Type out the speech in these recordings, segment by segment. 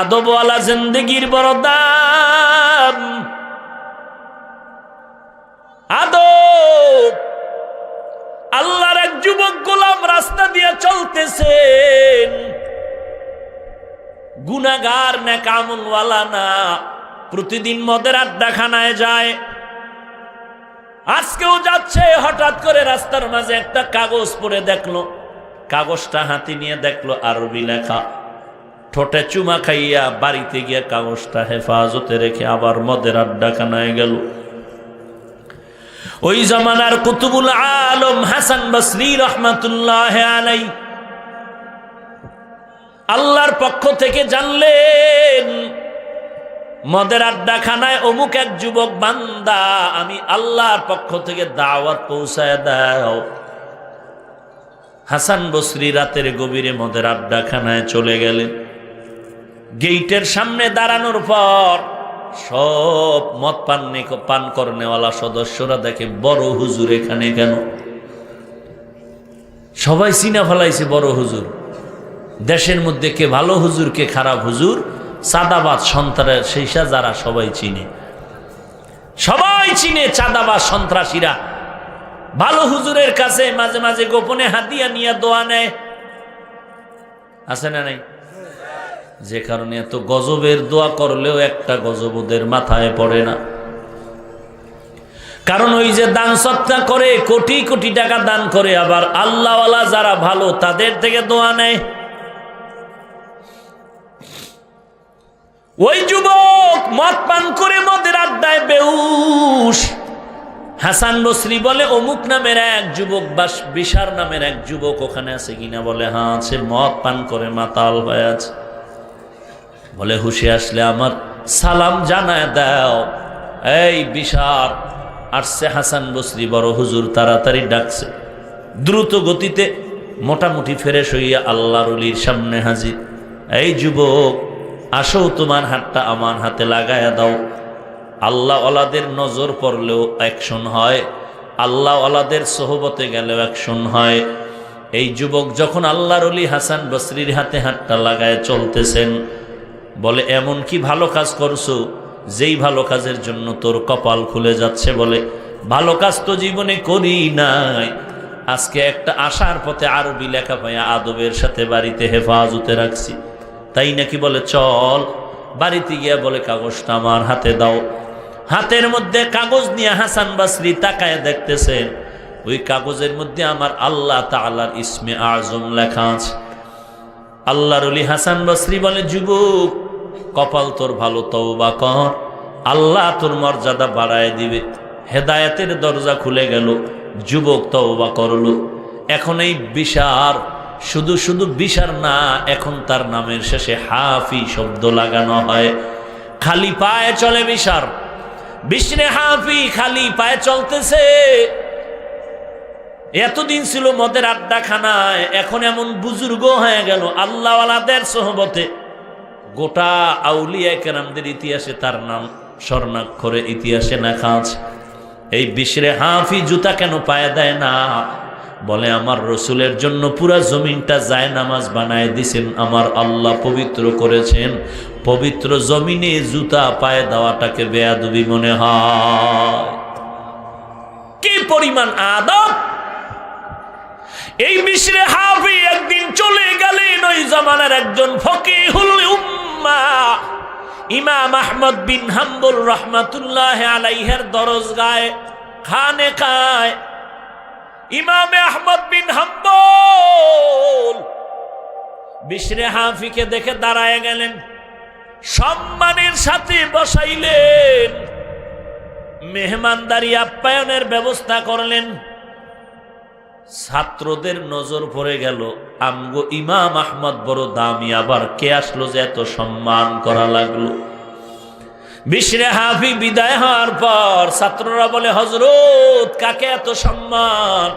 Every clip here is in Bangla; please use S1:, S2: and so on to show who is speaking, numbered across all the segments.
S1: আদবওয়ালা জিন্দগির বড় দাম আদব। আল্লাহর এক যুবক গোলাম রাস্তা দিয়ে চলতেছেন। গুনাগার না কামনওয়ালা না। প্রতিদিন মদের আড্ডাখানায় যায়। আজকেও যাচ্ছে, হঠাৎ করে রাস্তার মাঝে একটা কাগজ পড়ে দেখল। কাগজটা হাতি নিয়ে দেখল আরবি লেখা। ঠোঁটে চুমা খাইয়া বাড়িতে গিয়া কাগজটা হেফাজতে রেখে আবার মদের আড্ডাখানায় গেল। ওই জমানার কুতুবুল আলম হাসান বসরি রহমাতুল্লাহ আলাই আল্লাহর পক্ষ থেকে জানলেন, মদের আড্ডাখানায় অমুক এক যুবক বান্দা, আমি আল্লাহর পক্ষ থেকে দাওয়াত পৌঁছায় দাও। হাসান বসরি রাতের গভীরে মদের আড্ডাখানায় চলে গেলেন। গেইটের সামনে দাঁড়ানোর পর সব মদ পান পান করনেওয়ালা সদস্যরা দেখে বড় হুজুর এখানে কেন? সবাই চিনা ফেলাইছে বড় হুজুর। দেশের মধ্যে কে ভালো হুজুর, কে খারাপ হুজুর চাঁদাবাদ সন্ত্রাস সেইসা যারা সবাই চিনে। সবাই চিনে চাঁদাবাদ সন্ত্রাসীরা। ভালো হুজুরের কাছে মাঝে মাঝে গোপনে হাতিয়া নিয়ে দোয়া নেয়। আছে না নাই? যে কারণে এত গজবের দোয়া করলেও একটা গজব ওদের মাথায় পড়ে না। কারণ ওই যে দান সত্তা করে, কোটি কোটি টাকা দান করে, আবার আল্লাহওয়ালা যারা ভালো তাদের থেকে দোয়া নেয়। ওই যুবক মদ পান করে মদের আড্ডায় বেউস হাসান বসরি বলে, অমুক নামের এক যুবক বা বিশার নামের এক যুবক ওখানে আছে কিনা বলে হ্যাঁ আছে, মদ পান করে মাতাল হয়ে আছে। বলে হুশে আসলে আমার। সালাম জানায় দাও। এই বিশার আসছে হাসান বসরি বড় হুজুর তাড়াতাড়ি ডাকছে। দ্রুত গতিতে মোটামুটি ফেরেশ হইয়া আল্লাহর অলির সামনে হাজির। এই যুবক, আসো তোমার হাতটা আমার হাতে লাগায়া দাও। আল্লাহ ওলাদের নজর পড়লেও অ্যাকশন হয়। আল্লাহ ওলাদের সোহবতে গেলেও অ্যাকশন হয়। এই যুবক যখন আল্লাহর হাসান বসরির হাতে হাতটা লাগায় চলতেছেন বলে, এমন কি ভালো কাজ করছ? যেই ভালো কাজের জন্য তোর কপাল খুলে যাচ্ছে? বলে, ভালো কাজ তো জীবনে করি নাই। আজকে একটা আসার পথে আরবি লেখা পাইয়া আদবের সাথে বাড়িতে হেফাজতে রাখছি। তাই নাকি বলে, চল, বাড়িতে গিয়া বলে কাগজটা আমার হাতে দাও। হাতের মধ্যে কাগজ নিয়ে হাসান বাসরি তাকায় দেখতেছেন, ওই কাগজের মধ্যে আমার আল্লাহ তাআলার ইসমে আজম লেখা আছে। আল্লাহর হাসান বসরি বলে, যুবক কপাল তোর ভালো, তওবা কর। আল্লাহ তোর মর্যাদা বাড়ায় দিবে। হেদায়েতের দরজা খুলে গেল, যুবক তওবা করল। এখন এই বিশার, শুধু শুধু বিশার না, এখন তার নামের শেষে হাফি শব্দ লাগানো হয়। খালি পায়ে চলে বিশার। বিষ্ণে হাফি খালি পায়ে চলতেছে। এতদিন ছিল মদের আড্ডা খানায় এখন এমন বুজুর্গ হয়ে গেল আল্লাহওয়ালাদের সহবতে। গোটা আউলিয়া কেরামদের ইতিহাসে তার নাম স্বর্ণাক্ষরে ইতিহাসে লেখা আছে। এই বিশ্রে হাফি জুতা কেন পায়ে দেয় না? বলে, আমার রসুলের জন্য পুরা জমিনটা যায় নামাজ বানায় দিছেন। আমার আল্লাহ পবিত্র করেছেন। পবিত্র জমিনে জুতা পায়ে দেওয়াটাকে বেয়াদুবি মনে হয়। কি পরিমাণ আদব! এই মিশরে হাফি একদিন চলে গেলেন ওই জামানার একজন ফকিহুল উম্মা। ইমাম আহমদ বিন হাম্বুল রহমাতুল্লাহ আলাইহের দরজ গায় খানে খায়। ইমামে আহমদ বিন হাম্বল বিশরে হাফিকে দেখে দাঁড়ায় গেলেন। সম্মানের সাথে বসাইলেন। মেহমানদারি আপ্যায়নের ব্যবস্থা করলেন। ছাত্রদের নজর পড়ে গেল, আমগো ইমাম আহমদ বড় দামি, আবার কে আসলো যে এত সম্মান করা লাগল? বিশরে হাফি বিদায় হওয়ার পর ছাত্ররা বলে হজরত কাকে এত সম্মান?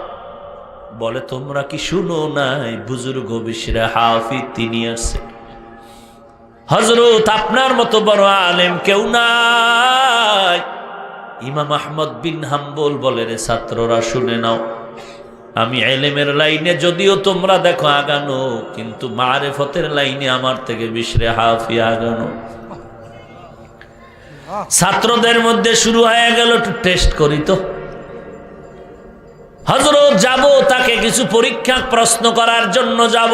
S1: বলে, তোমরা কি শুনো নাই, বুজুর্গ বিশরে হাফি তিনি আছে হজরত আপনার মতো বড় আলেম কেউ নাই? ইমাম আহমদ বিন হাম্বল বলে, রে ছাত্ররা, শুনে নাও। আমি এলেমের লাইনে যদিও তোমরা দেখো আগানো, কিন্তু মারেফতের লাইনে আমার থেকে বিশরে হাফি আগানো। ছাত্রদের মধ্যে শুরু হয়ে গেল একটু টেস্ট করি তো। হজরত যাব, তাকে কিছু পরীক্ষা, প্রশ্ন করার জন্য যাব।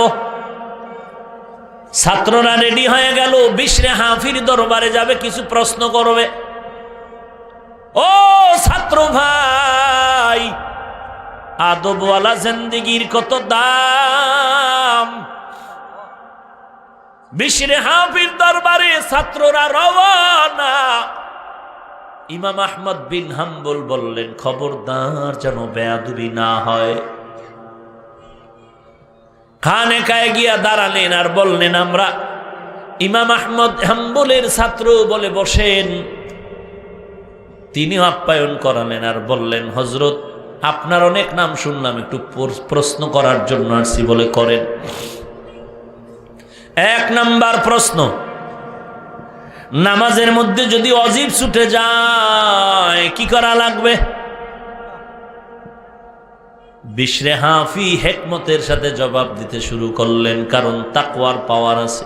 S1: ছাত্ররা রেডি হয়ে গেল, বিশরে হাফির দরবারে যাবে, কিছু প্রশ্ন করবে। ও ছাত্র ভাই আদবওয়ালা জিন্দিগির কত দাম? বিশরে হাফির দরবারে ছাত্ররা রওয়ানা। ইমাম আহমদ বিন হাম্বল বললেন, খবরদার যেন বেয়াদুবি না হয়। খানে কায়ে গিয়া দাঁড়ালেন আর বললেন, আমরা ইমাম আহমদ হাম্বলের ছাত্র বলে বসেন। তিনি আপ্যায়ন করালেন আর বললেন হজরত আপনার অনেক নাম শুনলাম, একটু প্রশ্ন করার জন্য আসছি বলে করেন। এক নাম্বার প্রশ্ন, নামাজের মধ্যে যদি অজীব ছুটে যায়, কি করা লাগবে? বিশরে হাফি হেকমতের সাথে জবাব দিতে শুরু করলেন, কারণ তাকওয়ার পাওয়ার আছে।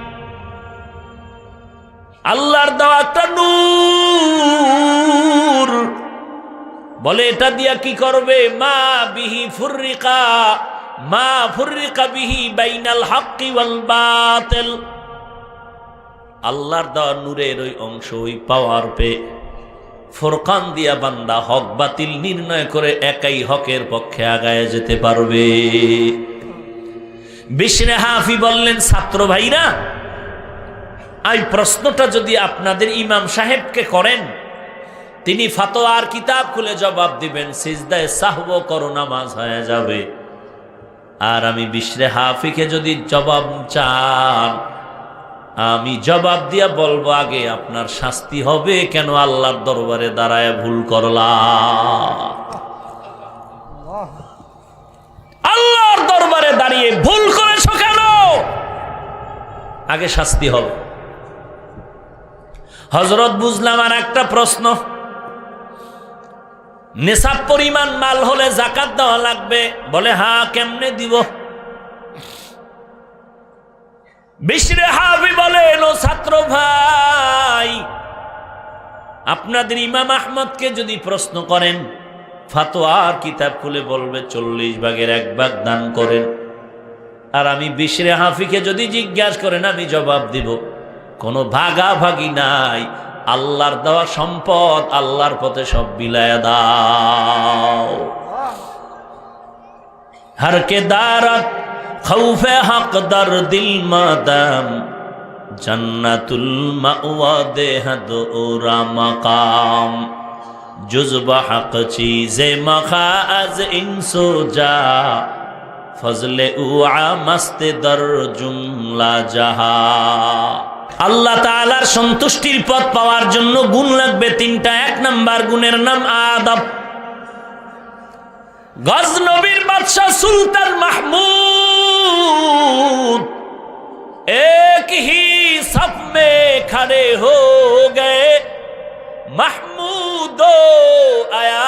S1: আল্লাহর দেওয়া একটা নূর। বলে, এটা দিয়া কি করবে? মা বিহি ফুররিকা, মা ফুররিকা বিহি বাইনাল হাক্কি ওয়াল বাতিল। আল্লাহর দেওয়া নূরের ওই অংশ, ওই পাওয়ার পে ফোরকান দিয়া বান্দা হক বাতিল নির্ণয় করে একাই হকের পক্ষে আগায় যেতে পারবে। বিষ্ণে হাফি বললেন, ছাত্র ভাইরা এই প্রশ্নটা যদি আপনাদের ইমাম সাহেবকে করেন, তিনি ফাতোয়ার কিতাব খুলে জবাব দিবেন, সিজদায় সাহব করো নামাজ হয়ে যাবে। আর আমি বিশ্রে হাফিকে যদি জবাব চান, আমি জবাব দিয়া বলব, আগে আপনার শাস্তি হবে, কেন আল্লাহর দরবারে দাঁড়ায় ভুল করলা? আল্লাহর দরবারে দাঁড়িয়ে ভুল করেছ কেন? আগে শাস্তি হবে। হজরত বুঝলাম আর একটা প্রশ্ন। নেশাব পরিমাণ মাল হলে জাকাত দেওয়া লাগবে? বলে, হা, কেমনে দিব? বিশরে হাবি বলেন ও ছাত্র ভাই, আপনাদের ইমাম আহমদকে যদি প্রশ্ন করেন ফাতোয়ার কিতাব খুলে বলবে, চল্লিশ ভাগের এক ভাগ দান করেন। আর আমি বিশরে হাফিকে যদি জিজ্ঞাসা করেন, আমি জবাব দিব। কোনো ভাগাভাগি নাই। আল্লাহর দেওয়া সম্পদ আল্লাহর পথে সব বিলায় দাও। হরকে দারত খৌফে হকদার দিল মাদাম, জন্নাতুল মাওয়া দেহ দোরা মাকাম। জুজবা হক চিজে মখা আজ ইনসো যা ফজলে উআ মস্তে দর জুমলা জাহা। আল্লাহ তালার সন্তুষ্টির পথ পাওয়ার জন্য গুণ লাগবে তিনটা। এক নাম্বার গুণের নাম আদব। গজনবীর বাদশাহ সুলতান মাহমুদ এক হি সব মে খড়ে হো গে মাহমুদ আয়া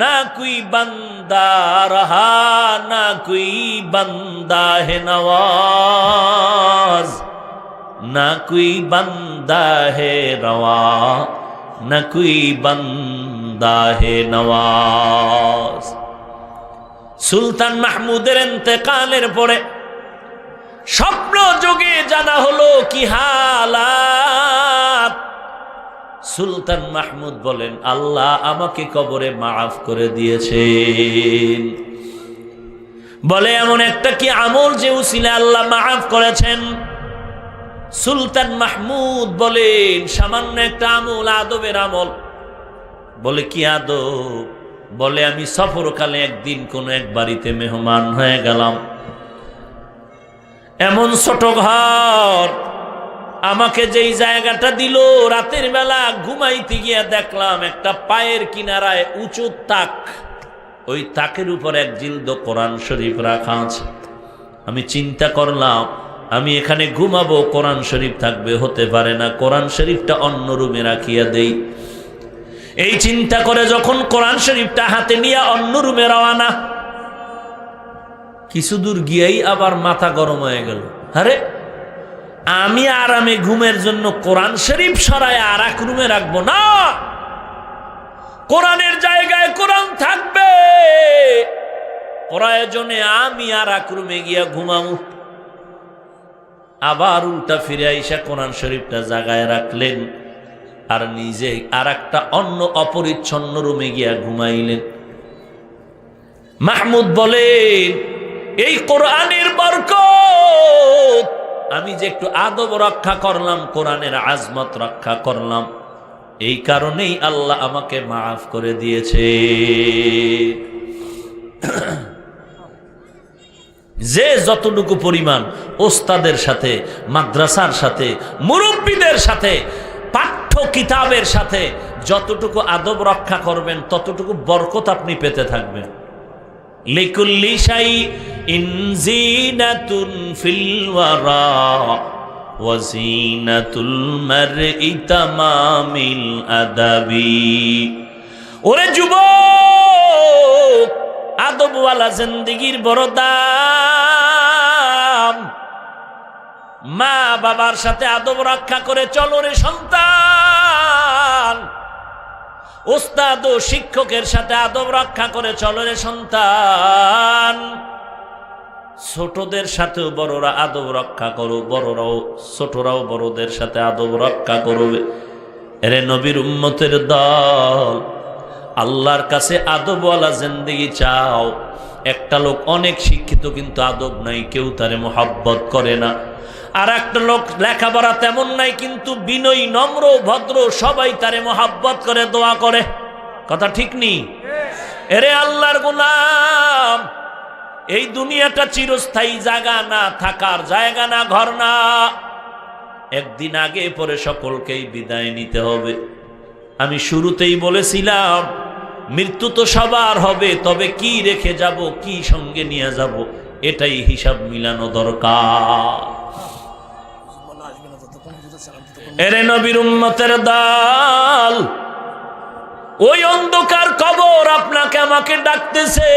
S1: না কুই বান্দা, রহা না কুই বান্দা হে নওয়াজ। না কুই বান্দা হে রওয়া, না কুই বান্দা হে নওয়াজ। সুলতান মাহমুদের এতেকালের পরে স্বপ্ন যোগে জানা হলো কি হালা সুলতান মাহমুদ বলেন, আল্লাহ আমাকে কবরে মাফ করে দিয়েছেন। বলে, এমন একটা কি আমল যে উসিলে আল্লাহ মাফ করেছেন? সুলতান মাহমুদ বলেন, সামান্য একটা আমল, আদবের আমল। বলে, কি আদব? বলে, আমি সফরকালে একদিন কোনো এক বাড়িতে মেহমান হয়ে গেলাম। এমন ছোট ঘর আমাকে যেই জায়গাটা দিল, রাতের বেলা ঘুমাইতে গিয়া দেখলাম একটা পায়ের কিনারায় উঁচু তাক। ওই তাকের উপর এক জিলদ কোরআন শরীফ রাখা আছে। আমি চিন্তা করলাম, আমি এখানে ঘুমাবো, কোরআন শরীফ থাকবে, হতে পারে না, কোরআন শরীফটা অন্য রুমে রাখিয়া দেই। এই চিন্তা করে যখন কোরআন শরীফটা হাতে নিয়ে অন্য রুমে রওয়ানা কিছু দূর গিয়েই আবার মাথা গরম হয়ে গেল। আরে আমি আরামে ঘুমের জন্য কোরআন শরীফ সরায় আর এক রুমে রাখব না। কোরআনের জায়গায় কোরআন থাকবে। প্রয়োজনে আমি আর এক রুমে গিয়া ঘুমাবো আবার উল্টা ফিরে আইসা কোরআন শরীফটা জাগায় রাখলেন আর নিজে আর একটা অন্য অপরিচ্ছন্ন রুমে গিয়া ঘুমাইলেন। মাহমুদ বলেন, এই কোরআনের বরকত আমি যে একটু আদব রক্ষা করলাম, কোরআনের আজমত রক্ষা করলাম, এই কারণেই আল্লাহ আমাকে মাফ করে দিয়েছে। যে যতটুকু পরিমাণ ওস্তাদের সাথে, মাদ্রাসার সাথে, মুরব্বীদের সাথে, পাঠ্য কিতাবের সাথে যতটুকু আদব রক্ষা করবেন, ততটুকু বরকত আপনি পেতে থাকবেন। লিকুল্লি শাই ইনজিনাতুন ফিল ওয়ারা ওয়াজিনাতুল মারই তামামিল আদাবি। ওরে যুবক, আদবওয়ালা জিন্দিগির বড় দাম মা বাবার সাথে আদব রক্ষা করে চলো রে সন্তান। ওস্তাদ ও শিক্ষকের সাথে আদব রক্ষা করে চলো রে সন্তান। ছোটদের সাথেও বড়রা আদব রক্ষা করো, বড়রাও, ছোটরাও বড়দের সাথে আদব রক্ষা করবে। এরে নবীর উম্মতের দল, আল্লাহর কাছে আদবওয়ালা জিন্দিগি চাও। একটা লোক অনেক শিক্ষিত কিন্তু আদব নাই, কেউ তারে মোহাব্বত করে না। আর একটা লোক লেখাপড়া তেমন নাই, কিন্তু বিনয়ী, নম্র, ভদ্র, সবাই তারে মোহাব্বত করে, দোয়া করে। কথা ঠিক নেই এরে আল্লাহর গুলাম, এই দুনিয়াটা চিরস্থায়ী জায়গা না, থাকার জায়গা না, ঘর না। একদিন আগে পরে সকলকেই বিদায় নিতে হবে। আমি শুরুতেই বলেছিলাম, মৃত্যু তো সবার হবে, তবে কি রেখে যাব, কি সঙ্গে নিয়ে যাব, এটাই হিসাব মিলানো দরকার। এরে নবীর উম্মতের দাল। ওই অন্ধকার কবর আপনাকে আমাকে ডাকতেছে।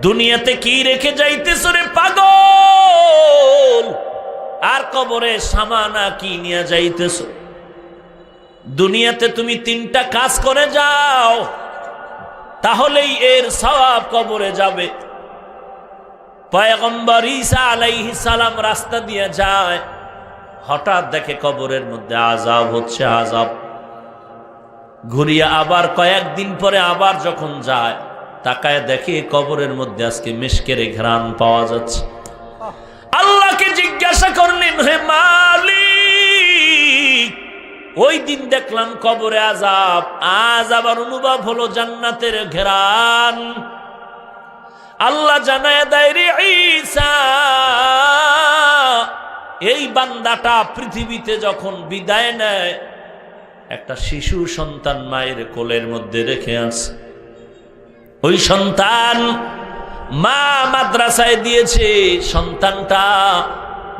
S1: দুনিয়াতে কি রেখে যাইতেছ রে পাগল? আর কবরে সামানা কি নিয়ে যাইতেছ? দুনিয়াতে তুমি তিনটা কাজ করে যাও, তাহলেই এর সওয়াব কবরে যাবে। পয়গম্বর ঈসা আলাইহি সালাম রাস্তা দিয়ে যায়। হঠাৎ দেখে কবরের মধ্যে আজাব হচ্ছে আজাব ঘুরিয়ে আবার কয়েকদিন পরে আবার যখন যায়, তাকায় দেখে কবরের মধ্যে আজকে মিশকেরে ঘ্রাণ পাওয়া যাচ্ছে। আল্লাহকে জিজ্ঞাসা করলেন, হে মালিক, ওই দিন দেখলাম কবরে আজাব আজ আবার অনুভব হলো জান্নাতের ঘেরান আল্লাহ জানায় দেয় রে ঈসা এই বান্দাটা পৃথিবীতে যখন বিদায় নেয়, একটা শিশু সন্তান মায়ের কোলের মধ্যে রেখে আসে। ওই সন্তান মা মাদ্রাসায় দিয়েছে, সন্তানটা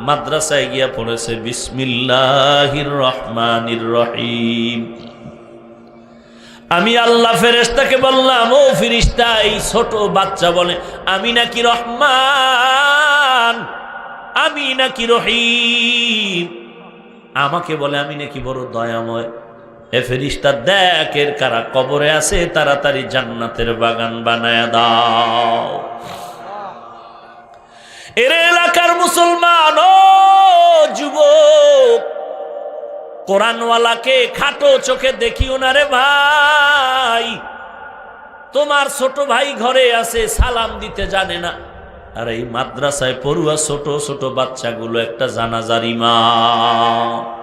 S1: মাদ্রাসায় গিয়া পড়েছে, বিসমিল্লাহির রহমানির রহিম। আমি আল্লাহ ফেরেস্তাকে বললাম, ও ফিরিস্তা এই ছোট বাচ্চা বলে, আমি নাকি রহমান? আমি নাকি রহিম? আমাকে বলে, আমি নাকি বড় দয়াময়। এ ফেরিস্তা, দেখ এর কারা কবরে আছে, তাড়াতাড়ি জান্নাতের বাগান বানায় দাও। এর এলাকার মুসলমান, ও যুবক, কোরআনওয়ালাকে খাটো চোখে দেখিও না রে ভাই। তোমার ছোট ভাই ঘরে আছে, সালাম দিতে জানে না। আর এই মাদ্রাসায় পড়ুয়া ছোট ছোট বাচ্চাগুলো একটা জানাজার ইমাম।